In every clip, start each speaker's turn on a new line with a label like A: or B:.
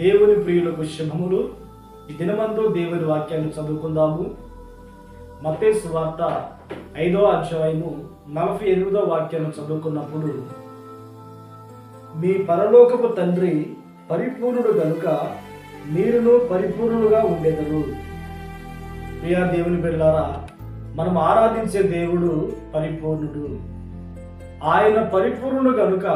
A: దేవుని ప్రియులకు శుభములు. ఈ దినమందు దేవుని వాక్యాన్ని చదువుకుందాము. మత్తేసు వార్త ఐదో అధ్యాయము నలభై ఎనిమిదో వాక్యాన్ని చదువుకున్నప్పుడు మీ పరలోకపు తండ్రి పరిపూర్ణుడు గనుక మీరును పరిపూర్ణులుగా ఉండేదరు ప్రియా దేవుని బిడ్డలారా మనం ఆరాధించే దేవుడు పరిపూర్ణుడు. ఆయన పరిపూర్ణుడు గనుక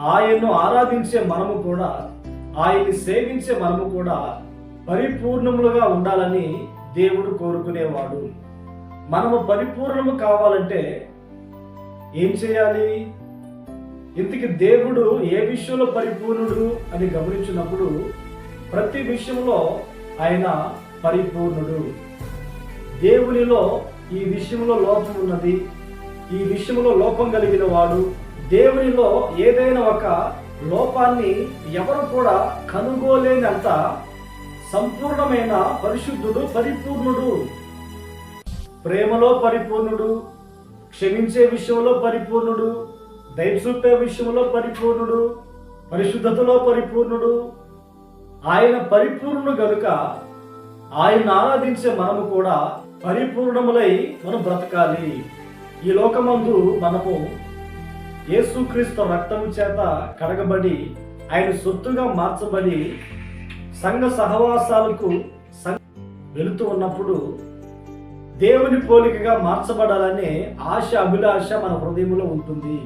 A: ఆయన్ను ఆరాధించే మనము కూడా ఆయన్ని సేవించే మనము కూడా పరిపూర్ణములుగా ఉండాలని దేవుడు కోరుకునేవాడు. మనము పరిపూర్ణము కావాలంటే ఏం చేయాలి? ఇంతకి దేవుడు ఏ విషయంలో పరిపూర్ణుడు అని గమనించినప్పుడు ప్రతి విషయంలో ఆయన పరిపూర్ణుడు. దేవునిలో ఈ విషయంలో లోపం ఉన్నది. ఈ విషయంలో లోపం కలిగిన వాడు. దేవునిలో ఏదైనా ఒక లోపాన్ని ఎవరు కూడా కనుగోలేనంత సంపూర్ణమైన పరిశుద్ధుడు పరిపూర్ణుడు. ప్రేమలో పరిపూర్ణుడు క్షమించే విషయంలో పరిపూర్ణుడు దయచూపే విషయంలో పరిపూర్ణుడు పరిశుద్ధతలో పరిపూర్ణుడు. ఆయన పరిపూర్ణుడు గనుక ఆయన ఆరాధించే మనము కూడా పరిపూర్ణములై మనం బ్రతకాలి. ఈ లోకమందు మనము యేసుక్రీస్తు రక్తము చేత కడగబడి ఆయన సొత్తుగా మార్చబడి సంఘ సహవాసాలకు వెళుతూ ఉన్నప్పుడు దేవుని పోలికగా మార్చబడాలనే ఆశ అభిలాష మన హృదయంలో ఉంటుంది.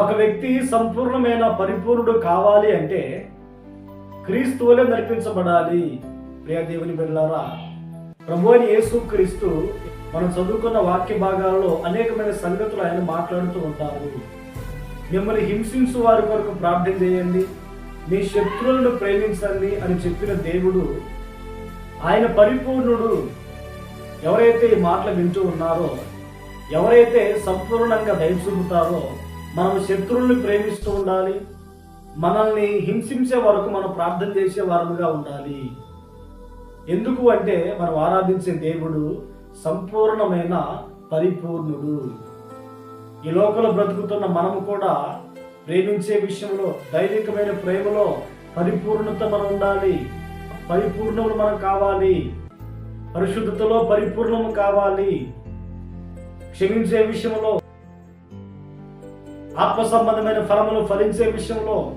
A: ఒక వ్యక్తి సంపూర్ణమైన పరిపూర్ణుడు కావాలి అంటే క్రీస్తువులే నడిపించబడాలి. ప్రియ దేవుని బిడ్డలారా ప్రభు అని యేసు క్రీస్తు మనం చదువుకున్న వాక్య భాగాలలో అనేకమైన సంగతులు ఆయన మాట్లాడుతూ ఉంటారు. మిమ్మల్ని హింసించు వారి కొరకు ప్రార్థన చేయండి. మీ శత్రువులను ప్రేమించండి అని చెప్పిన దేవుడు ఆయన పరిపూర్ణుడు. ఎవరైతే ఈ మాటలు వింటూ ఉన్నారో ఎవరైతే సంపూర్ణంగా దయచూపుతారో మనం శత్రువుల్ని ప్రేమిస్తూ ఉండాలి. మనల్ని హింసించే వరకు మనం ప్రార్థన చేసే వారముగా ఉండాలి. ఎందుకు అంటే మనం ఆరాధించే దేవుడు సంపూర్ణమైన పరిపూర్ణుడు. ఈ లోకంలో బ్రతుకుతున్న మనము కూడా ప్రేమించే విషయంలో దైవికమైన ప్రేమలో పరిపూర్ణత మనం ఉండాలి. పరిపూర్ణములు మనం కావాలి. పరిశుద్ధతలో పరిపూర్ణము కావాలి. క్షమించే విషయంలో ఆత్మ సంబంధమైన ఫలములు ఫలించే విషయంలో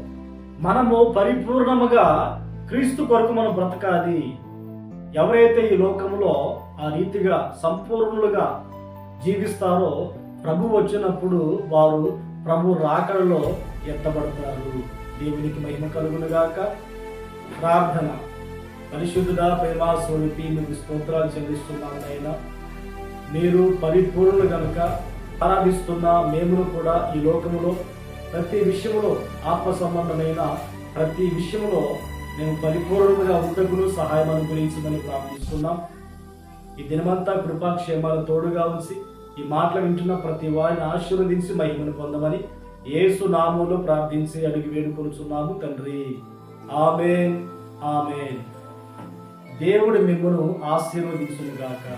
A: మనము పరిపూర్ణముగా క్రీస్తు కొరకు మనం బ్రతకాలి. ఎవరైతే ఈ లోకంలో ఆ రీతిగా సంపూర్ణులుగా జీవిస్తారో ప్రభు వచ్చినప్పుడు వారు ప్రభు రాకడలో ఎత్తబడతారు. దేవునికి మహిమ కలుగునుగాక ప్రార్థన. పరిశుద్ధుడా ప్రేమా స్వరూపి మీకు స్తోత్రాలు చెల్లిస్తున్నాను ఆయన మీరు పరిపూర్ణులు కనుక ఆరాధిస్తున్న మేము కూడా ఈ లోకములో ప్రతి విషయంలో ఆత్మ సంబంధమైన ప్రతి విషయంలో మేము పరిపూర్ణంగా ఉంటకును సహాయం అనుగ్రహించమని ప్రార్థిస్తున్నాం. ఈ దినమంతా కృపాక్షేమాల తోడుగా ఉంచి ఈ మాటలు వింటున్న ప్రతి వారిని ఆశీర్వదించి మహిమను పొందమని ఏసు నామంలో ప్రార్థించి అడిగి వేడుకొనుచున్నాము తండ్రి. Amen amen. దేవుడు మిమ్మను ఆశీర్వదించుగాక